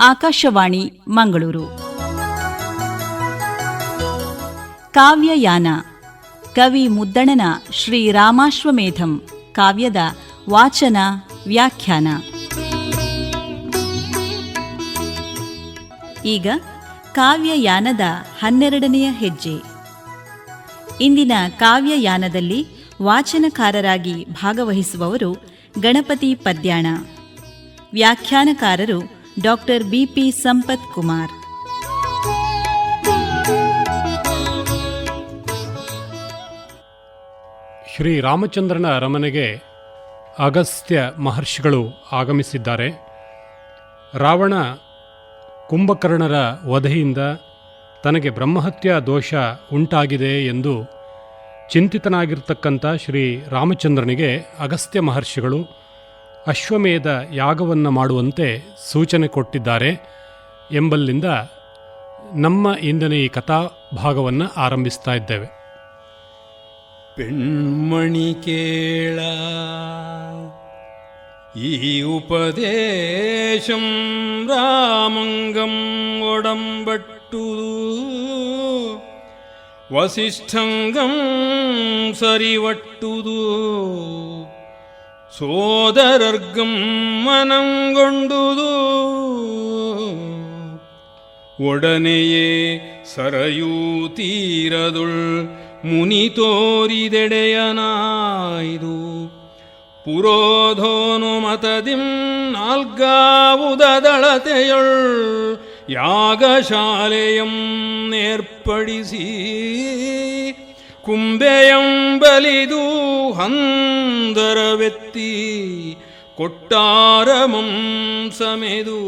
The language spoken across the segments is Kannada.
ಆಕಾಶವಾಣಿ, ಮಂಗಳೂರು. ಕಾವ್ಯಯಾನ, ಕವಿ ಮುದ್ದಣನ ಶ್ರೀ ರಾಮಾಶ್ವಮೇಧಂ, ಕಾವ್ಯದ ವಾಚನ, ವ್ಯಾಖ್ಯಾನ. ಈಗ ಕಾವ್ಯಯಾನದ ಹನ್ನೆರಡನೆಯ ಹೆಜ್ಜೆ. ಇಂದಿನ ಕಾವ್ಯಯಾನದಲ್ಲಿ ವಾಚನಕಾರರಾಗಿ ಭಾಗವಹಿಸುವವರು Ganapati Padyana. ವ್ಯಾಖ್ಯಾನಕಾರರು doctor B P Sampath Kumar. Shri ರಾಮಚಂದ್ರನ ಅರಮನೆಗೆ ಅಗಸ್ತ್ಯ ಮಹರ್ಷಿಗಳು ಆಗಮಿಸಿದ್ದಾರೆ. ರಾವಣ ಕುಂಭಕರ್ಣರ ವಧೆಯಿಂದ ತನಗೆ ಬ್ರಹ್ಮಹತ್ಯಾ ದೋಷ ಉಂಟಾಗಿದೆ ಎಂದು ಚಿಂತಿತನಾಗಿರ್ತಕ್ಕಂಥ ಶ್ರೀ ರಾಮಚಂದ್ರನಿಗೆ ಅಗಸ್ತ್ಯ ಮಹರ್ಷಿಗಳು ಅಶ್ವಮೇಧ ಯಾಗವನ್ನು ಮಾಡುವಂತೆ ಸೂಚನೆ ಕೊಟ್ಟಿದ್ದಾರೆ ಎಂಬಲ್ಲಿಂದ ನಮ್ಮ ಇಂದಿನ ಈ ಕಥಾಭಾಗವನ್ನು ಆರಂಭಿಸ್ತಾ ಇದ್ದೇವೆ. ಪೆಣ್ಮಣಿ ಕೇಳ, ಈ ಉಪದೇಶಂ ರಾಮಂಗಂ ಒಡಂಬಟ್ಟು ವಸಿಷ್ಠಂಗಂ ಸರಿವಟ್ಟುದು. சோதரர்க்கும் மனம் கொண்டுதோ ಒಡನೆಯೇ ಸರಯೂ ತೀರದುಳ್ ಮುನಿ ತೋರಿದೆಡೆಯನಾಯ್ದು ಪುರೋಧೋನು ಮತದಿಂ ನಾಲ್ಗಾವುದಳತೆಯೊಳ್ ಯಾಗಶಾಲೆಯಂ ಏರ್ಪಡಿಸಿ ಕುಂಬೆಯಂ ಬಲಿದು ಹಂದರವೆತ್ತಿ ಕೊಟ್ಟಾರಮಂ ಸಮೆದು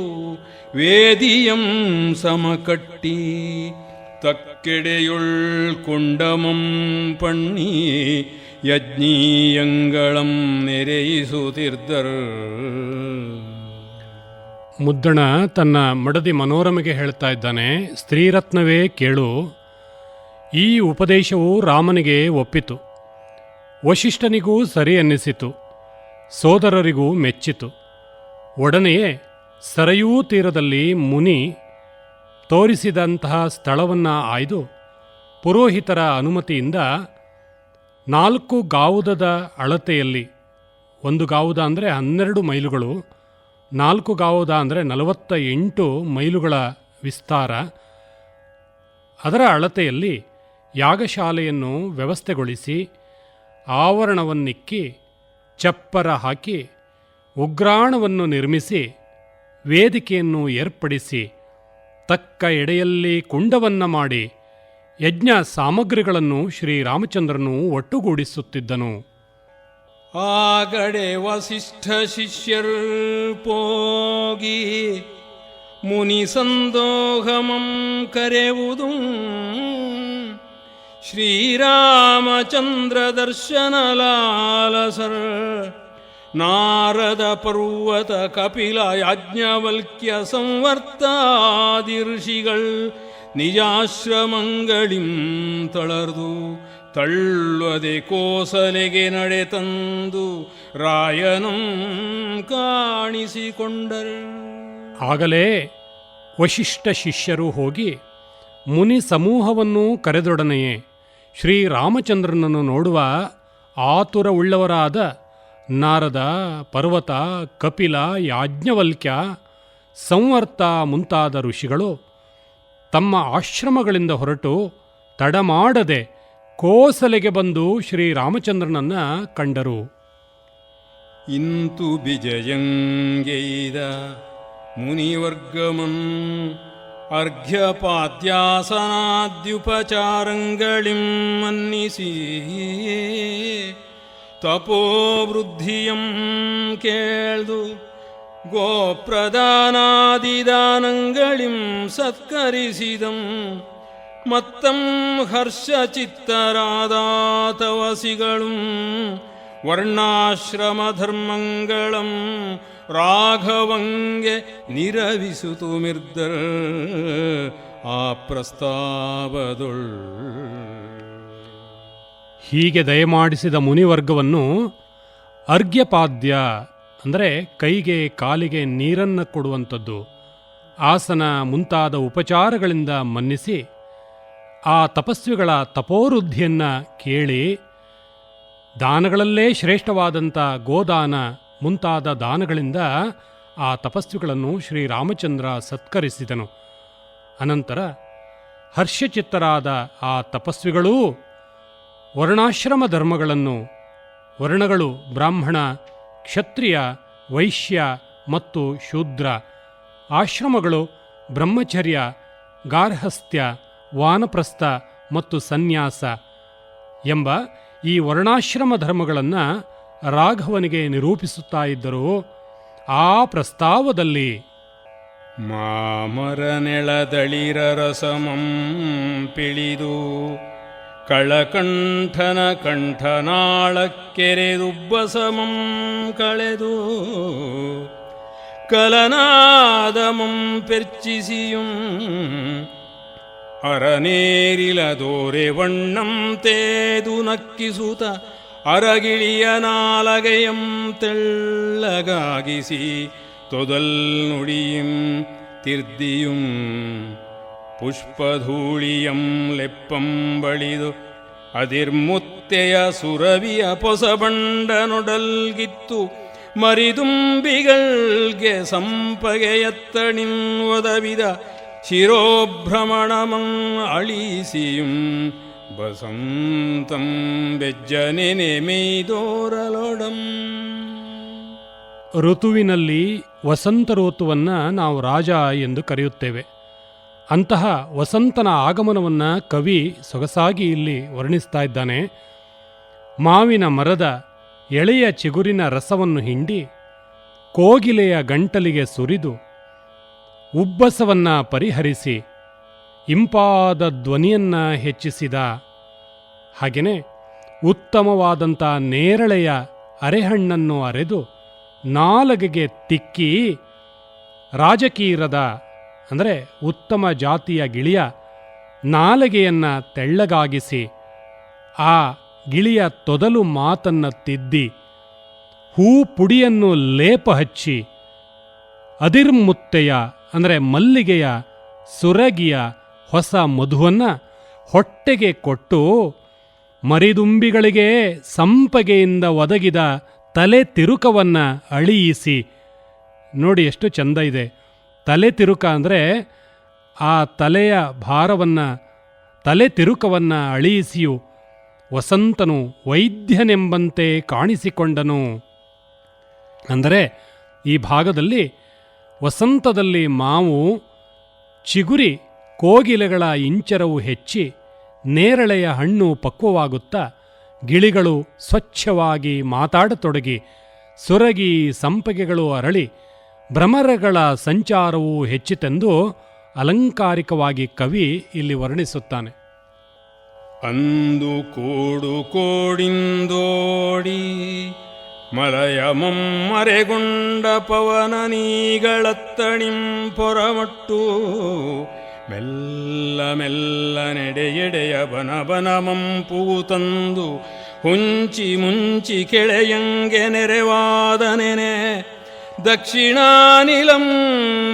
വേദിയം സമകട്ടി തക്കെടയുൾ കുണ്ടമം പണ്ണി യജ്ഞീയങ്കളം ನೆರೆಯಿಸುತ್ತಿರ್ದರ್ ಮುದ್ದಣ ತನ್ನ ಮಡದಿ ಮನೋರಮೆಗೆ ಹೇಳ್ತಾ ಇದ್ದಾನೆ ಸ್ತ್ರೀರತ್ನವೇ ಕೇಳು ಈ ಉಪದೇಶವು ರಾಮನಿಗೆ ಒಪ್ಪಿತು. ವಶಿಷ್ಠನಿಗೂ ಸರಿ ಅನ್ನಿಸಿತು. ಸೋದರರಿಗೂ ಮೆಚ್ಚಿತು. ಒಡನೆಯೇ ಸರಯೂ ತೀರದಲ್ಲಿ ಮುನಿ ತೋರಿಸಿದಂತಹ ಸ್ಥಳವನ್ನು ಆಯ್ದು ಪುರೋಹಿತರ ಅನುಮತಿಯಿಂದ ನಾಲ್ಕು ಗಾವುದದ ಅಳತೆಯಲ್ಲಿ, ಒಂದು ಗಾವುದ ಅಂದರೆ ಹನ್ನೆರಡು ಮೈಲುಗಳು, ನಾಲ್ಕು ಗಾವುದ ಅಂದರೆ ನಲವತ್ತ ಎಂಟು ಮೈಲುಗಳ ವಿಸ್ತಾರ, ಅದರ ಅಳತೆಯಲ್ಲಿ ಯಾಗಶಾಲೆಯನ್ನು ವ್ಯವಸ್ಥೆಗೊಳಿಸಿ ಆವರಣವನ್ನಿಕ್ಕಿ ಚಪ್ಪರ ಹಾಕಿ ಉಗ್ರಾಣವನ್ನು ನಿರ್ಮಿಸಿ ವೇದಿಕೆಯನ್ನು ಏರ್ಪಡಿಸಿ ತಕ್ಕ ಎಡೆಯಲ್ಲಿ ಕುಂಡವನ್ನು ಮಾಡಿ ಯಜ್ಞ ಸಾಮಗ್ರಿಗಳನ್ನು ಶ್ರೀರಾಮಚಂದ್ರನು ಒಟ್ಟುಗೂಡಿಸುತ್ತಿದ್ದನು. ಆಗಡೆ ವಸಿಷ್ಠ ಶಿಷ್ಯರ್ ಪೋಗಿ ಮುನಿ ಸಂದೋಹಮಂ ಕರೆವುದು ಶ್ರೀರಾಮಚಂದ್ರ ದರ್ಶನ ಲಾಲಸರ್ ನಾರದ ಪರ್ವತ ಕಪಿಲ ಯಾಜ್ಞವಲ್ಕ್ಯ ಸಂವರ್ತಾದಿ ಋಷಿಗಳ್ ನಿಜಾಶ್ರಮಂಗಳಿಂ ತಳರ್ದು ತಳ್ಳುವದೆ ಕೋಸಲೆಗೆ ನಡೆ ತಂದು ರಾಯನಂ ಕಾಣಿಸಿಕೊಂಡರು. ಆಗಲೇ ವಶಿಷ್ಠ ಶಿಷ್ಯರು ಹೋಗಿ ಮುನಿ ಸಮೂಹವನ್ನು ಕರೆದೊಡನೆಯೇ ಶ್ರೀರಾಮಚಂದ್ರನನ್ನು ನೋಡುವ ಆತುರವುಳ್ಳವರಾದ ನಾರದ ಪರ್ವತ, ಕಪಿಲ, ಯಾಜ್ಞವಲ್ಕ್ಯ, ಸಂವರ್ತ ಮುಂತಾದ ಋಷಿಗಳು ತಮ್ಮ ಆಶ್ರಮಗಳಿಂದ ಹೊರಟು ತಡಮಾಡದೆ ಕೋಸಲೆಗೆ ಬಂದು ಶ್ರೀರಾಮಚಂದ್ರನನ್ನ ಕಂಡರು. ಇಂತು ಬಿಜಯಂಗೈದ ಮುನಿವರ್ಗಮನ್ ಅರ್ಘ್ಯಪಾದ್ಯಾಸನಾದ್ಯುಪಚಾರಂಗಳಿಂ ಮನ್ನಿಸಿ ತಪೋವೃದ್ಧಿಯಂ ಕೇಳ್ದು ಗೋಪ್ರದಾನಾದಿದಾನಗಳಿಂ ಸತ್ಕರಿಸಿದಂ ಮತ್ತಂ ಹರ್ಷಚಿತ್ತರಾದಾತವಸಿಗಳು ವರ್ಣಾಶ್ರಮಧರ್ಮಂಗಳಂ ರಾಘವಂಗೆ ನಿರವಿಸುತು ಮಿರ್ದರ್ ಆ ಪ್ರಸ್ತಾವದೊಳ್. ಹೀಗೆ ದಯಮಾಡಿಸಿದ ಮುನಿವರ್ಗವನ್ನು ಅರ್ಘ್ಯಪಾದ್ಯ, ಅಂದರೆ ಕೈಗೆ ಕಾಲಿಗೆ ನೀರನ್ನು ಕೊಡುವಂಥದ್ದು, ಆಸನ ಮುಂತಾದ ಉಪಚಾರಗಳಿಂದ ಮನ್ನಿಸಿ, ಆ ತಪಸ್ವಿಗಳ ತಪೋವೃದ್ಧಿಯನ್ನು ಕೇಳಿ, ದಾನಗಳಲ್ಲೇ ಶ್ರೇಷ್ಠವಾದಂಥ ಗೋದಾನ ಮುಂತಾದ ದಾನಗಳಿಂದ ಆ ತಪಸ್ವಿಗಳನ್ನು ಶ್ರೀರಾಮಚಂದ್ರ ಸತ್ಕರಿಸಿದನು. ಅನಂತರ ಹರ್ಷಚಿತ್ತರಾದ ಆ ತಪಸ್ವಿಗಳೂ ವರ್ಣಾಶ್ರಮ ಧರ್ಮಗಳನ್ನು ವರ್ಣಗಳು ಬ್ರಾಹ್ಮಣ, ಕ್ಷತ್ರಿಯ, ವೈಶ್ಯ ಮತ್ತು ಶೂದ್ರ, ಆಶ್ರಮಗಳು ಬ್ರಹ್ಮಚರ್ಯ, ಗಾರ್ಹಸ್ಥ್ಯ, ವಾನಪ್ರಸ್ಥ ಮತ್ತು ಸನ್ಯಾಸ ಎಂಬ ಈ ವರ್ಣಾಶ್ರಮ ಧರ್ಮಗಳನ್ನು ರಾಘವನಿಗೆ ನಿರೂಪಿಸುತ್ತಾ ಇದ್ದರು, ಆ ಪ್ರಸ್ತಾವದಲ್ಲಿ, ಮಾಮರ ನೆಳದಳಿರ ರಸಮಂ ಪಿಳಿದು, ಕಳಕಂಠನ ಕಂಠನಾಳಕ್ಕೆರೆದುಬ್ಬಸಮಂ ಕಳೆದು, ಕಲನಾದಮಂ ಪೆರ್ಚಿಸಿಯುಂ, ಅರನೇರಿಲದೋರೆ ವಣ್ಣಂ ತೇದು ನಕ್ಕಿಸುತ್ತ அரகிழிய நாலகையம் தெள்ளகாகிசி தொதல் நொழியும் திர்தியும் புஷ்பதூளியம் லெப்பம் வழிது அதிர்முத்தைய சுரவிய பொசபண்டனுடல்கித்து மரிதும்பிகள்கே சம்பகையத்தனின் உதவித சிரோபிரமணமம் அழீசியும் ಬಸಂತಂ ಬೆಜ್ಜನೆನೆ ಮೇಯ್ದೋರಲೊಡಂ ಋತುವಿನಲ್ಲಿ ವಸಂತ ಋತುವನ್ನು ನಾವು ರಾಜ ಎಂದು ಕರೆಯುತ್ತೇವೆ. ಅಂತಹ ವಸಂತನ ಆಗಮನವನ್ನು ಕವಿ ಸೊಗಸಾಗಿ ಇಲ್ಲಿ ವರ್ಣಿಸ್ತಾ ಇದ್ದಾನೆ. ಮಾವಿನ ಮರದ ಎಳೆಯ ಚಿಗುರಿನ ರಸವನ್ನು ಹಿಂಡಿ ಕೋಗಿಲೆಯ ಗಂಟಲಿಗೆ ಸುರಿದು ಉಬ್ಬಸವನ್ನು ಪರಿಹರಿಸಿ ಇಂಪಾದ ಧ್ವನಿಯನ್ನ ಹೆಚ್ಚಿಸಿದ ಹಾಗೆಯೇ ಉತ್ತಮವಾದಂಥ ನೇರಳೆಯ ಅರೆಹಣ್ಣನ್ನು ಅರೆದು ನಾಲಗೆಗೆ ತಿಕ್ಕಿ ರಾಜಕೀರದ ಅಂದರೆ ಉತ್ತಮ ಜಾತಿಯ ಗಿಳಿಯ ನಾಲಗೆಯನ್ನು ತೆಳ್ಳಗಾಗಿಸಿ ಆ ಗಿಳಿಯ ತೊದಲು ಮಾತನ್ನು ತಿದ್ದಿ ಹೂ ಪುಡಿಯನ್ನು ಲೇಪ ಹಚ್ಚಿ ಅದಿರ್ಮುತ್ತೆಯ, ಅಂದರೆ ಮಲ್ಲಿಗೆಯ, ಸುರಗಿಯ ಹೊಸ ಮಧುವನ್ನು ಹೊಟ್ಟೆಗೆ ಕೊಟ್ಟು ಮರಿದುಂಬಿಗಳಿಗೆ ಸಂಪಗೆಯಿಂದ ಒದಗಿದ ತಲೆ ತಿರುಕವನ್ನು ಅಳಿಯಿಸಿ. ನೋಡಿ ಎಷ್ಟು ಚಂದ ಇದೆ. ತಲೆ ತಿರುಕ ಅಂದರೆ ಆ ತಲೆಯ ಭಾರವನ್ನು, ತಲೆ ತಿರುಕವನ್ನು ಅಳಿಯಿಸಿಯು. ವಸಂತನು ವೈದ್ಯನೆಂಬಂತೆ ಕಾಣಿಸಿಕೊಂಡನು. ಅಂದರೆ ಈ ಭಾಗದಲ್ಲಿ ವಸಂತದಲ್ಲಿ ಮಾವು ಚಿಗುರಿ ಕೋಗಿಲೆಗಳ ಇಂಚರವು ಹೆಚ್ಚಿ ನೇರಳೆಯ ಹಣ್ಣು ಪಕ್ವವಾಗುತ್ತಾ ಗಿಳಿಗಳು ಸ್ವಚ್ಛವಾಗಿ ಮಾತಾಡತೊಡಗಿ ಸುರಗಿ ಸಂಪಗೆಗಳು ಅರಳಿ ಭ್ರಮರಗಳ ಸಂಚಾರವು ಹೆಚ್ಚಿತೆಂದು ಅಲಂಕಾರಿಕವಾಗಿ ಕವಿ ಇಲ್ಲಿ ವರ್ಣಿಸುತ್ತಾನೆ. ಅಂದು ಕೂಡು ಕೋಡಿಂದೋಡಿ ಮಲಯ ಮೊಮ್ಮರೆಗೊಂಡ ಪವನ ನೀಗಳತ್ತಣಿಂ ಪೊರಮಟ್ಟು ಮೆಲ್ಲ ಮೆಲ್ಲ ಮಂಪೂ ತಂದು ಹುಂಚಿ ಮುಂಚಿ ಕೆಳೆಯಂಗೆ ನೆರೆವಾದ ನೆನೆ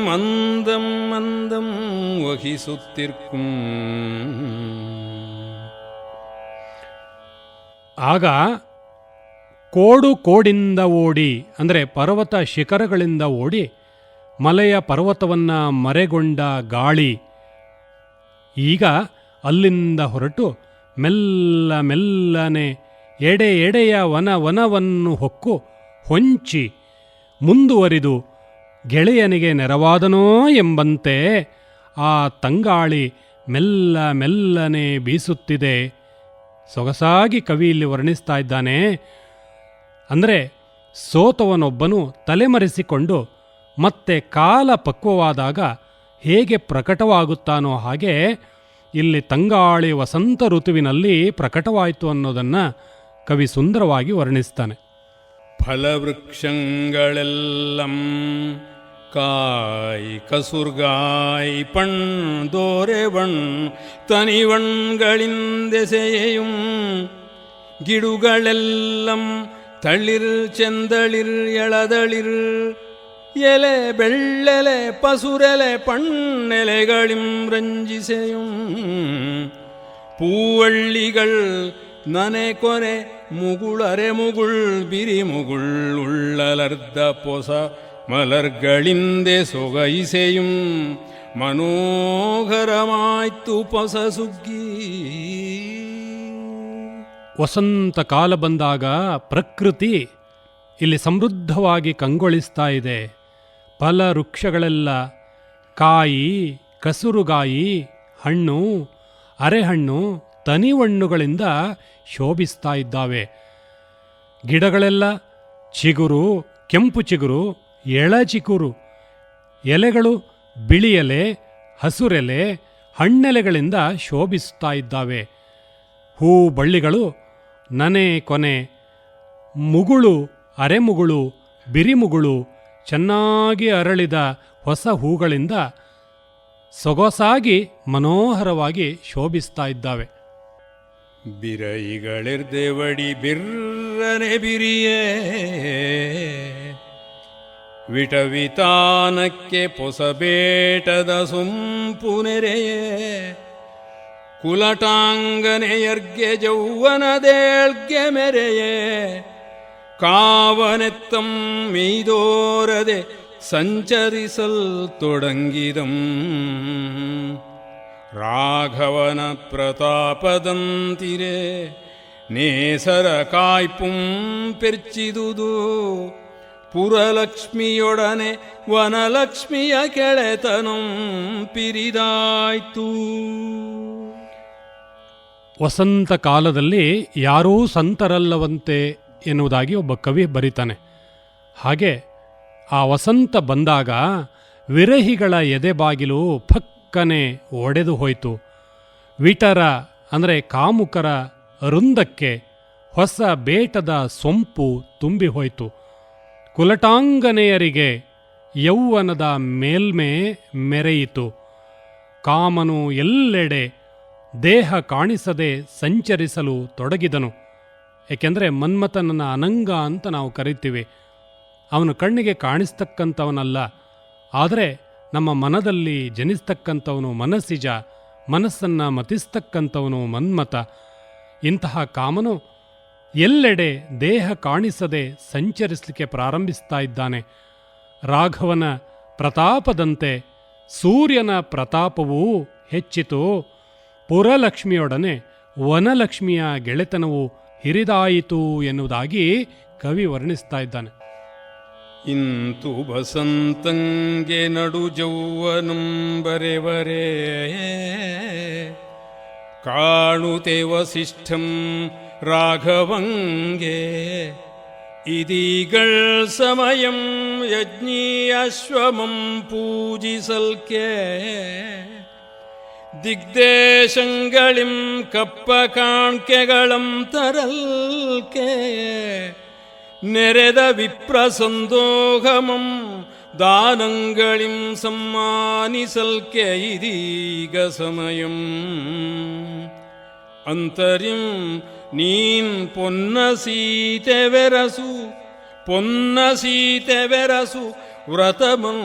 ಮಂದಂ ಮಂದಂ ವಹಿಸುತ್ತಿರ್ಕು. ಆಗ ಕೋಡು ಕೋಡಿಂದ ಓಡಿ, ಅಂದರೆ ಪರ್ವತ ಶಿಖರಗಳಿಂದ ಓಡಿ ಮಲೆಯ ಪರ್ವತವನ್ನು ಮರೆಗೊಂಡ ಗಾಳಿ ಈಗ ಅಲ್ಲಿಂದ ಹೊರಟು ಮೆಲ್ಲ ಮೆಲ್ಲನೆ ಎಡೆ ಎಡೆಯ ವನ ವನವನ್ನು ಹೊಕ್ಕು ಹೊಂಚಿ ಮುಂದುವರಿದು ಗೆಳೆಯನಿಗೆ ನೆರವಾದನೋ ಎಂಬಂತೆ ಆ ತಂಗಾಳಿ ಮೆಲ್ಲ ಮೆಲ್ಲನೆ ಬೀಸುತ್ತಿದೆ. ಸೊಗಸಾಗಿ ಕವಿ ಇಲ್ಲಿ ವರ್ಣಿಸ್ತಾ ಇದ್ದಾನೆ. ಅಂದರೆ ಸೋತವನೊಬ್ಬನು ತಲೆಮರೆಸಿಕೊಂಡು ಮತ್ತೆ ಕಾಲ ಪಕ್ವವಾದಾಗ ಹೇಗೆ ಪ್ರಕಟವಾಗುತ್ತಾನೋ ಹಾಗೆ ಇಲ್ಲಿ ತಂಗಾಳಿ ವಸಂತ ಋತುವಿನಲ್ಲಿ ಪ್ರಕಟವಾಯಿತು ಅನ್ನೋದನ್ನು ಕವಿ ಸುಂದರವಾಗಿ ವರ್ಣಿಸ್ತಾನೆ ഫലവൃക്ഷങ്ങളെല്ലാം കായ് കസുർഗായ് പൺതോരവൺ തനിവൺകളിന്ദെസെയും ഗിടുകളെല്ലാം തളിർ ചെന്തളിർ എളതളിർ ಎಲೆ ಬೆಳ್ಳೆಲೆ ಪಸುರೆಲೆ പണ്ണെലകളിം രഞ്ജിസയും പൂവള്ളികൾ നനകൊനെ മുകുളരെ മുകുൾ ബിരിമുകുൾ ഉള്ളലർദ്ദ പൊസ മലർകളിന്റെ സൊകൈസയും മനോഹരമായ്ത്തു പൊസ ಸುಗ್ಗಿ ವಸಂತ ಕಾಲ ಬಂದಾಗ ಪ್ರಕೃತಿ ಇಲ್ಲಿ ಸಮೃದ್ಧವಾಗಿ ಕಂಗೊಳಿಸ್ತಾ ಇದೆ ಫಲ ವೃಕ್ಷಗಳೆಲ್ಲ ಕಾಯಿ, ಕಸುರುಗಾಯಿ, ಹಣ್ಣು, ಅರೆಹಣ್ಣು, ತನಿವಣ್ಣುಗಳಿಂದ ಶೋಭಿಸ್ತಾ ಇದ್ದಾವೆ. ಗಿಡಗಳೆಲ್ಲ ಚಿಗುರು, ಕೆಂಪು ಚಿಗುರು, ಎಳ ಚಿಗುರು. ಎಲೆಗಳು ಬಿಳಿ ಹಸುರೆಲೆ, ಹಣ್ಣೆಲೆಗಳಿಂದ ಶೋಭಿಸ್ತಾ ಇದ್ದಾವೆ. ಹೂ ಬಳ್ಳಿಗಳು, ನನೆ ಕೊನೆ, ಮುಗುಳು, ಅರೆಮುಗುಳು, ಬಿರಿಮುಗುಳು ಚೆನ್ನಾಗಿ ಅರಳಿದ ಹೊಸ ಹೂಗಳಿಂದ ಸೊಗಸಾಗಿ ಮನೋಹರವಾಗಿ ಶೋಭಿಸ್ತಾ ಇದ್ದಾವೆ. ಬಿರೈಗಳಿರ್ದೆವಡಿ ಬಿರ್ರನೆ ಬಿರಿಯೇ. ವಿಟವಿತಾನಕ್ಕೆ ಪೊಸಬೇಟದ ಸುಂಪು ನೆರೆಯೇ. ಕುಲಟಾಂಗನೆಯರ್ಗೆ ಜೌವನದೇಳ್ಗೆ ಮೆರೆಯೇ. ಕಾವನೆತ್ತಂ ಮೀದೋರದೆ ಸಂಚರಿಸಲ್ ತೊಡಂಗಿದಂ ರಾಘವನ ಪ್ರತಾಪದಂತಿರೆ ನೇಸರ ಕಾಯ್ಪುಂ ಪೆರ್ಚಿದುದು ಪುರಲಕ್ಷ್ಮಿಯೊಡನೆ ವನಲಕ್ಷ್ಮಿಯ ಕೆಳೆತನಂ ಪಿರಿದಾಯ್ತು ವಸಂತ ಕಾಲದಲ್ಲಿ ಯಾರೂ ಸಂತರಲ್ಲವಂತೆ ಎನ್ನುವುದಾಗಿ ಒಬ್ಬ ಕವಿ ಬರೀತಾನೆ. ಹಾಗೆ ಆ ವಸಂತ ಬಂದಾಗ ವಿರಹಿಗಳ ಎದೆಬಾಗಿಲು ಫಕ್ಕನೆ ಒಡೆದು ಹೋಯಿತು. ವಿಟರ, ಅಂದರೆ ಕಾಮುಕರ ವೃಂದಕ್ಕೆ ಹೊಸ ಬೇಟದ ಸೊಂಪು ತುಂಬಿ ಹೋಯಿತು. ಕುಲಟಾಂಗನೆಯರಿಗೆ ಯೌವನದ ಮೇಲ್ಮೆ ಮೆರೆಯಿತು. ಕಾಮನು ಎಲ್ಲೆಡೆ ದೇಹ ಕಾಣಿಸದೆ ಸಂಚರಿಸಲು ತೊಡಗಿದನು. ಏಕೆಂದರೆ ಮನ್ಮಥನನ್ನು ಅನಂಗ ಅಂತ ನಾವು ಕರಿತೀವಿ. ಅವನು ಕಣ್ಣಿಗೆ ಕಾಣಿಸ್ತಕ್ಕಂಥವನಲ್ಲ. ಆದರೆ ನಮ್ಮ ಮನದಲ್ಲಿ ಜನಿಸ್ತಕ್ಕಂಥವನು ಮನಸ್ಸಿಜ, ಮನಸ್ಸನ್ನು ಮತಿಸ್ತಕ್ಕಂಥವನು ಮನ್ಮಥ. ಇಂತಹ ಕಾಮನು ಎಲ್ಲೆಡೆ ದೇಹ ಕಾಣಿಸದೆ ಸಂಚರಿಸಲಿಕ್ಕೆ ಪ್ರಾರಂಭಿಸ್ತಾ ಇದ್ದಾನೆ. ರಾಘವನ ಪ್ರತಾಪದಂತೆ ಸೂರ್ಯನ ಪ್ರತಾಪವೂ ಹೆಚ್ಚಿತು. ಪುರಲಕ್ಷ್ಮಿಯೊಡನೆ ವನಲಕ್ಷ್ಮಿಯ ಗೆಳೆತನವು ಹಿರಿದಾಯಿತು ಎನ್ನುವುದಾಗಿ ಕವಿ ವರ್ಣಿಸ್ತಾ ಇದ್ದಾನೆ. ಇಂತು ಬಸಂತಂಗೆ ನಡು ಜೌವನಂ ಬರೆವರೇ. ಕಾಣುತೆ ವಸಿಷ್ಠಂ ರಾಘವಂಗೆ. ಇದೀಗಳ್ ಸಮಯಂ ಯಜ್ಞೀಯಶ್ವಮಂ ಪೂಜಿಸಲ್ಕೆ. ದಿಗ್ದೇಶಗಳಿಂ ಕಪ್ಪ ಕಾಣ್ಕೆಗಳಂ ತರಲ್ಕೆ ನೆರೆದ ವಿಪ್ರಸಂದೋಹಮಂ ದಾನಗಳಿಂ ಸಮ್ಮಾನಿಸಲ್ಕೆ ಇದೀಗ ಸಮಯಂ ಅಂತರಿಂ ನೀನ್ ಪೊನ್ನ ಸೀತೆವೆರಸು ಪೊನ್ನ ಸೀತೆವೆರಸು ವ್ರತಮಂ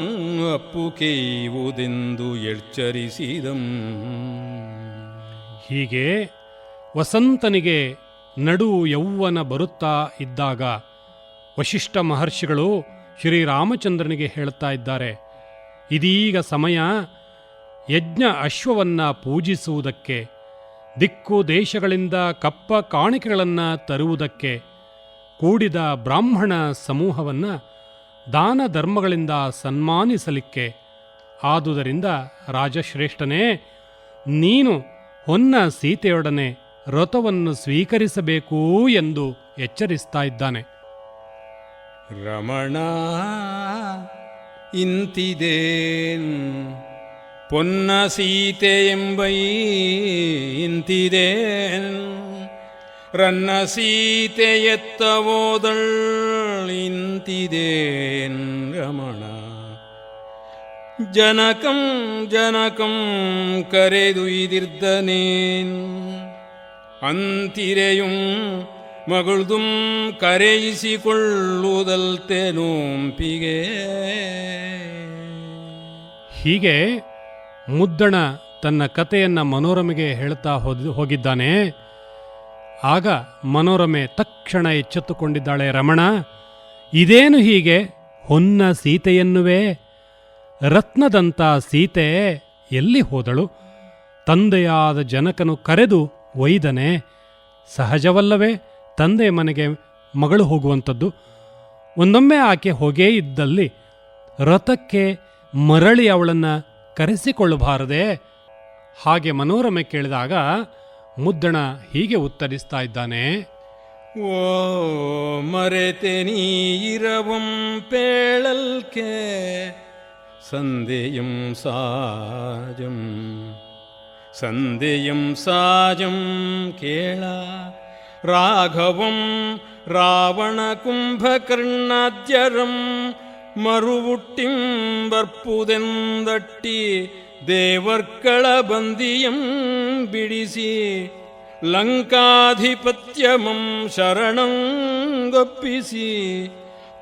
ಅಪ್ಪು ಕೇಯುವುದೆಂದು ಎಚ್ಚರಿಸಿದಂ. ಹೀಗೆ ವಸಂತನಿಗೆ ನಡು ಯೌವನ ಬರುತ್ತಾ ಇದ್ದಾಗ ವಶಿಷ್ಠ ಮಹರ್ಷಿಗಳು ಶ್ರೀರಾಮಚಂದ್ರನಿಗೆ ಹೇಳ್ತಾ ಇದ್ದಾರೆ, ಇದೀಗ ಸಮಯ ಯಜ್ಞ ಅಶ್ವವನ್ನು ಪೂಜಿಸುವುದಕ್ಕೆ, ದಿಕ್ಕು ದೇಶಗಳಿಂದ ಕಪ್ಪ ಕಾಣಿಕೆಗಳನ್ನು ತರುವುದಕ್ಕೆ, ಕೂಡಿದ ಬ್ರಾಹ್ಮಣ ಸಮೂಹವನ್ನು ದಾನ ಧರ್ಮಗಳಿಂದ ಸನ್ಮಾನಿಸಲಿಕ್ಕೆ. ಆದುದರಿಂದ ರಾಜಶ್ರೇಷ್ಠನೇ, ನೀನು ಹೊನ್ನ ಸೀತೆಯೊಡನೆ ವ್ರತವನ್ನು ಸ್ವೀಕರಿಸಬೇಕು ಎಂದು ಎಚ್ಚರಿಸ್ತಾ ಇದ್ದಾನೆ. ರಮಣ, ಇಂತಿದೇನ್? ಪೊನ್ನ ಸೀತೆ ಎಂಬೈ ಇಂತಿದೇನ್? ರನ್ನ ಸೀತೆ ಎತ್ತವೋದಳ್ ಇಂತಿದೇನ್ ರಮಣ? ಜನಕಂ ಜನಕಂ ಕರೆದು ಇದಿರ್ದನೇನ್? ಅಂತಿರೆಯುಂ ಮಗಳ್ದುಂ ಕರೆಯಿಸಿಕೊಳ್ಳುವುದಲ್ತೆ ನೋಂಪಿಗೆ ಹೀಗೆ ಮುದ್ದಣ ತನ್ನ ಕಥೆಯನ್ನ ಮನೋರಮೆಗೆ ಹೇಳ್ತಾ ಹೋಗಿದ್ದಾನೆ. ಆಗ ಮನೋರಮೆ ತಕ್ಷಣ ಎಚ್ಚೆತ್ತುಕೊಂಡಿದ್ದಾಳೆ ರಮಣ. ಇದೇನು ಹೀಗೆ? ಹೊನ್ನ ಸೀತೆಯನ್ನುವೇ ರತ್ನದಂಥ ಸೀತೆ ಎಲ್ಲಿ ಹೋದಳು? ತಂದೆಯಾದ ಜನಕನು ಕರೆದು ಒಯ್ದನೆ, ಸಹಜವಲ್ಲವೇ, ತಂದೆ ಮನೆಗೆ ಮಗಳು ಹೋಗುವಂಥದ್ದು. ಒಂದೊಮ್ಮೆ ಆಕೆ ಹೋಗೇ ಇದ್ದಲ್ಲಿ, ರಥಕ್ಕೆ ಮರಳಿ ಅವಳನ್ನು ಕರೆಸಿಕೊಳ್ಳಬಾರದೆ? ಹಾಗೆ ಮನೋರಮೆ ಕೇಳಿದಾಗ ಮುದ್ದಣ ಹೀಗೆ ಉತ್ತರಿಸ್ತಾ ಇದ್ದಾನೆ. ஓ மறைத்தே நீ இரவும் பேழல் கே சந்தேயும் சாஜம் சந்தேயும் சாஜம் கேளா. ராகவம் ராவண கும்பகர்ணாத்யரம் மறுவுட்டிம் வற்புதெந்தட்டி தேவர்கள பந்தியம் பிடிசி. ಲಂಕಾಧಿಪತ್ಯಮಂ ಶರಣಂಗೊಪ್ಪಿಸಿ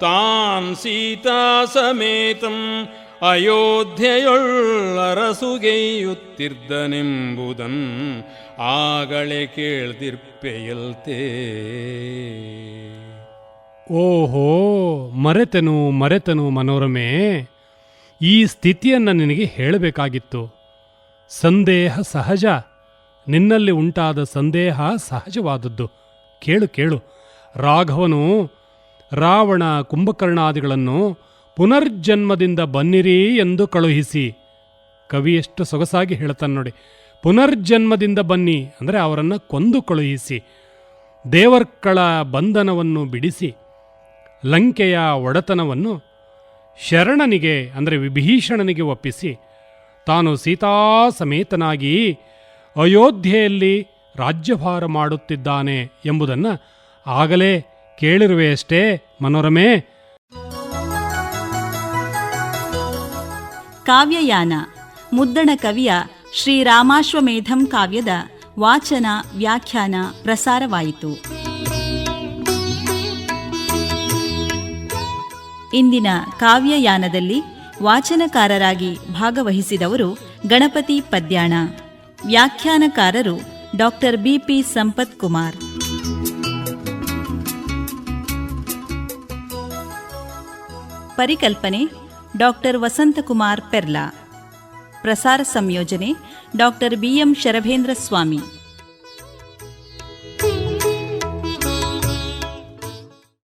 ತಾನ್ ಸೀತಾ ಸಮೇತಂ ಅಯೋಧ್ಯೆಯೊಳ್ಳರಸುಗೆಯುತ್ತಿರ್ದನೆಂಬುದನ್ ಆಗಳೆ ಕೇಳ್ದಿರ್ಪೆಯಲ್ತೇ ಓಹೋ, ಮರೆತನು ಮರೆತನು ಮನೋರಮೆ, ಈ ಸ್ಥಿತಿಯನ್ನು ನಿನಗೆ ಹೇಳಬೇಕಾಗಿತ್ತು. ಸಂದೇಹ ಸಹಜ. ನಿನ್ನಲ್ಲಿ ಉಂಟಾದ ಸಂದೇಹ ಸಹಜವಾದದ್ದು. ಕೇಳು ಕೇಳು. ರಾಘವನು ರಾವಣ ಕುಂಭಕರ್ಣಾದಿಗಳನ್ನು ಪುನರ್ಜನ್ಮದಿಂದ ಬನ್ನಿರಿ ಎಂದು ಕಳುಹಿಸಿ. ಕವಿ ಎಷ್ಟು ಸೊಗಸಾಗಿ ಹೇಳ್ತಾನೆ ನೋಡಿ. ಪುನರ್ಜನ್ಮದಿಂದ ಬನ್ನಿ ಅಂದರೆ ಅವರನ್ನು ಕೊಂದು ಕಳುಹಿಸಿ. ದೇವರ್ಕಳ ಬಂಧನವನ್ನು ಬಿಡಿಸಿ. ಲಂಕೆಯ ಒಡೆತನವನ್ನು ಶರಣನಿಗೆ ಅಂದರೆ ವಿಭೀಷಣನಿಗೆ ಒಪ್ಪಿಸಿ. ತಾನು ಸೀತಾ ಸಮೇತನಾಗಿ ಅಯೋಧ್ಯೆಯಲ್ಲಿ ರಾಜ್ಯಭಾರ ಮಾಡುತ್ತಿದ್ದಾನೆ ಎಂಬುದನ್ನು ಆಗಲೇ ಕೇಳಿರುವೆಯಷ್ಟೇ ಮನೋರಮೆ. ಕಾವ್ಯಯಾನ. ಮುದ್ದಣ ಕವಿಯ ಶ್ರೀರಾಮಾಶ್ವಮೇಧಂ ಕಾವ್ಯದ ವಾಚನ, ವ್ಯಾಖ್ಯಾನ, ಪ್ರಸಾರವಾಯಿತು. ಇಂದಿನ ಕಾವ್ಯಯಾನದಲ್ಲಿ ವಾಚನಕಾರರಾಗಿ ಭಾಗವಹಿಸಿದವರು ಗಣಪತಿ ಪದ್ಯಾಣ. ವ್ಯಾಖ್ಯಾನಕಾರರು ಡಾಕ್ಟರ್ ಬಿಪಿ ಸಂಪತ್ ಕುಮಾರ್. ಪರಿಕಲ್ಪನೆ ಡಾಕ್ಟರ್ ವಸಂತಕುಮಾರ್ ಪೆರ್ಲಾ. ಪ್ರಸಾರ ಸಂಯೋಜನೆ ಡಾಕ್ಟರ್ ಬಿಎಂ ಶರಭೇಂದ್ರ ಸ್ವಾಮಿ.